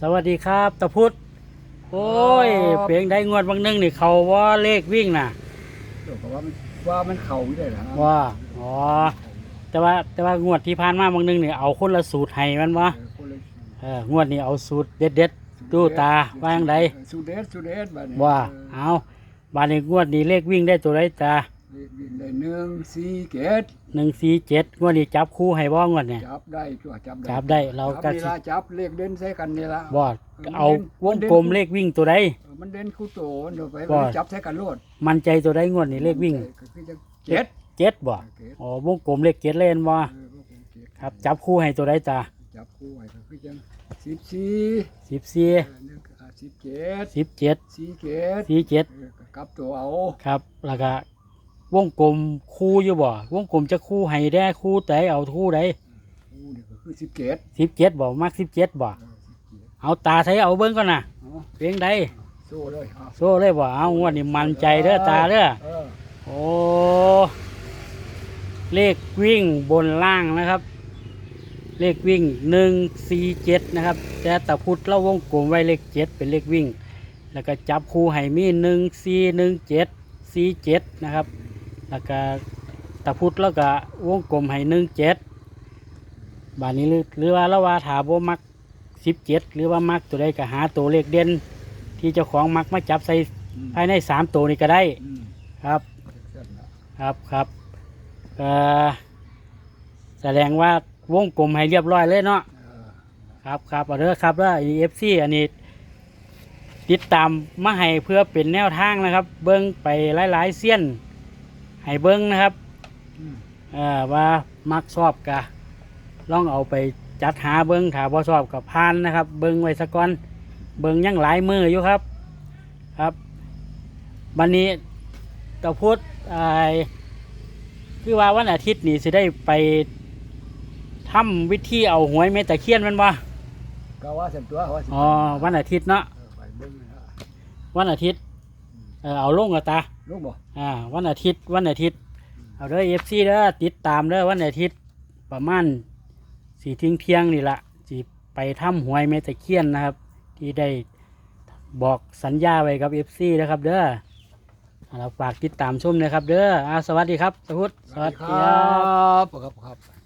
สวัสดีครับตะพุทธโอ้ยครับ เพียงได้งวดบางหนึงนี่เขาว่าเลขวิ่งน่ะเดี๋ยวก็ว่ามันว่ามันเข่าอยู่ได้เหรอว่าอ๋อแต่ว่าแต่ว่างวดที่ผ่านมาบางหนึงนี่เอาคนละสูตรให้มันวะเออคนละเอองวดนี้เอาสูตรเด็ดเด็ดๆดูตาว่าอย่างไรสูเดสสูเดสบ้านนี้ว่าเอาบานนี้งวดนี้เลขวิ่งได้ตัวไรตาเออ วิ่งได้หนึ่งสี่เกตหนึ่งสี่เจ็ดงวดนี้จับคู่ให้บ้องวดเนี่ยจับได้ตัวจับได้จับได้เราก็จับนี่ละจับเลขเด่นใส่กันนี่ละบอดเอาวงกลมเลขวิ่งตัวใดเออมันเด่นคู่โตเดี๋ยวไปว่าจับใส่กันโลดมันใจตัวใดงวดนี้เลขวิ่งก็คือจะเจ็ดเจ็ดบ่เกตอ๋อวงกลมเลขเจ็ดเล่นบ่เออพวกผมเจ็ดครับ จับคู่ให้ตัวใดตาจับคู่ไว้ก็คือจังสิบสี่สิบสี่เออหนึ่งอ่าสิบเจ็ดสิบเจ็ดสี่เกตสี่เจ็ดเออก็กลับตัวเอาครับแล้วก็ วงกลมคู่อยู่บ่วงกลมจะคู่ให้ได้คู่แต่เอาคู่ใดคู่นี่ก็คือสิบเกตสิบเจ็ดบ่มักสิบเจ็ดบ่เออสิบเจ็ดเอาตาใช้เอาเบิ้งก่อนนะเอาเพียงใดโซ่เลยเอาโซ่เลยบ่เอางวดนี้มันใจเด้อตาเด้อเออโอ้เลขวิ่งบนล่างนะครับ เลขวิ่งหนึ่งสี่เจ็ดนะครับ แต่ตะพุทธเราวงกลมไว้เลขเจ็ดเป็นเลขวิ่ง แล้วก็จับคู่ให้มีหนึ่งสี่หนึ่งเจ็ดสี่เจ็ดนะครับ แล้วก็ตะพุทธแล้วก็วงกลมให้หนึ่งเจ็ดบานนี้หรือหรือว่าเราว่าถาบ่มักสิบเจ็ดหรือว่ามักตัวใดก็หาตัวเลขเด่นที่เจ้าของมักมาจับใส่อืมภายในสามตัวนี้ก็ได้อืมครับเสร็จแล้วครับครับเอ่อแสดงว่าวงกลมให้เรียบร้อยเลยเนาะเออครับครับเอาเด้อครับแล้วเอฟซีอันนี้ติดตามมาให้เพื่อเป็นแนวทางนะครับ เบิ้งไปหลายๆเสี้ยน ให้เบิ้งนะครับอืมเอ่อว่ามักชอบกะลองเอาไปจัดหาเบิ้งถ้าบ่ชอบกับพานนะครับ เบิ้งไว้สักก่อนเบิ้งยังหลายมืออยู่ครับ ครับวันนี้ตะพุทธไอ้คือว่าวันอาทิตย์นี่สิได้ไปทำวิธีเอาหวยเมตะเคียนแมันบ่ก็ว่าเสร็จตัวว่าสิอ๋อวันอาทิตย์เนาะเออไปเบิ่งนะวันอาทิตย์ เออเอาลงกับตาลูกบ่อ่า วันอาทิตย์ วันอาทิตย์ เอาเด้อเอฟซีเด้อติดตามเด้อวันอาทิตย์ประมาณสี่ทิ้งเที่ยงนี่ละสิไปทำหวยเมตะเคียนนะครับ ที่ได้บอกสัญญาไว้กับเอฟซีนะครับ เด้อเราฝากติดตามชมนะครับ เด้ออาสวัสดีครับตะพุทธสวัสดีครับครับครับ